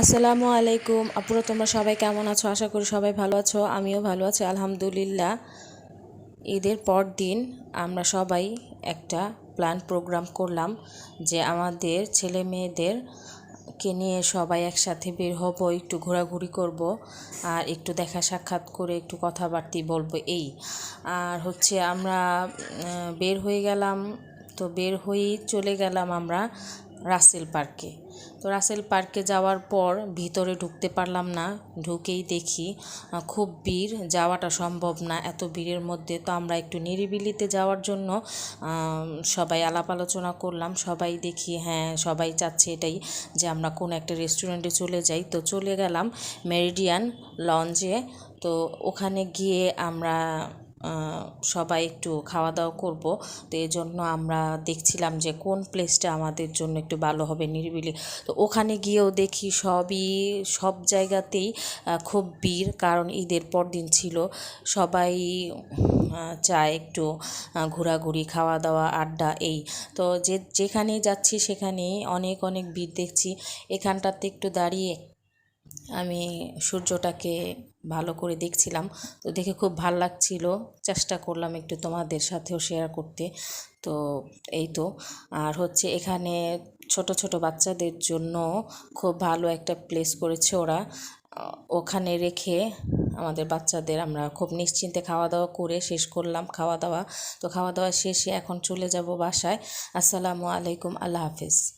আসসালামু আলাইকুম। আপুরা, তোমরা সবাই কেমন আছো? আশা করি সবাই ভালো আছো, আমিও ভালো আছি, আলহামদুলিল্লাহ। ঈদের পর দিন আমরা সবাই একটা প্ল্যান প্রোগ্রাম করলাম যে আমাদের ছেলে মেয়েদের কে নিয়ে সবাই একসাথে বের হব, একটু ঘোরাঘুরি করব আর একটু দেখা সাক্ষাৎ করে একটু কথাবার্তি বলব, এই। আর হচ্ছে আমরা বের হয়ে গেলাম তো বের হয়েই চলে গেলাম আমরা রাসেল পার্কে। তো রাসেল পার্কে যাওয়ার পর ভিতরে ঢুকতে পারলাম না, ঢুকেই দেখি খুব ভিড়, যাওয়াটা সম্ভব না। এত ভিড়ের মধ্যে তো আমরা একটু নিরিবিলিতে যাওয়ার জন্য সবাই আলাপ আলোচনা করলাম, সবাই দেখি হ্যাঁ সবাই চাচ্ছে এটাই যে আমরা কোনো একটা রেস্টুরেন্টে চলে যাই। তো চলে গেলাম মেরিডিয়ান লঞ্চে। তো ওখানে গিয়ে আমরা সবাই একটু খাওয়া দাওয়া করব। তো এই জন্য আমরা দেখছিলাম যে কোন প্লেসটা আমাদের জন্য একটু ভালো হবে নিরিবিলি। তো ওখানে গিয়েও দেখি সবই, সব জায়গাতেই খুব ভিড়, কারণ ঈদের পর দিন ছিল। সবাই চায় একটু ঘোরাঘুরি খাওয়া দাওয়া আড্ডা, এই। তো যে, যেখানেই যাচ্ছি সেখানেই অনেক অনেক ভিড় দেখছি। এখানটাতে একটু দাঁড়িয়ে আমি সূর্যটাকে ভালো করে দেখছিলাম। তো দেখে খুব ভালো লাগছিল। চেষ্টা করলাম একটু তোমাদের সাথেও শেয়ার করতে। তো এই তো। আর হচ্ছে এখানে ছোট ছোট বাচ্চাদের জন্য খুব ভালো একটা প্লেস করেছে ওরা। ওখানে রেখে আমাদের বাচ্চাদের আমরা খুব নিশ্চিন্তে খাওয়া দাওয়া করে শেষ করলাম খাওয়া দাওয়া তো খাওয়া দাওয়া শেষে এখন চলে যাব বাসায়। আসসালামু আলাইকুম। আল্লাহ হাফিজ।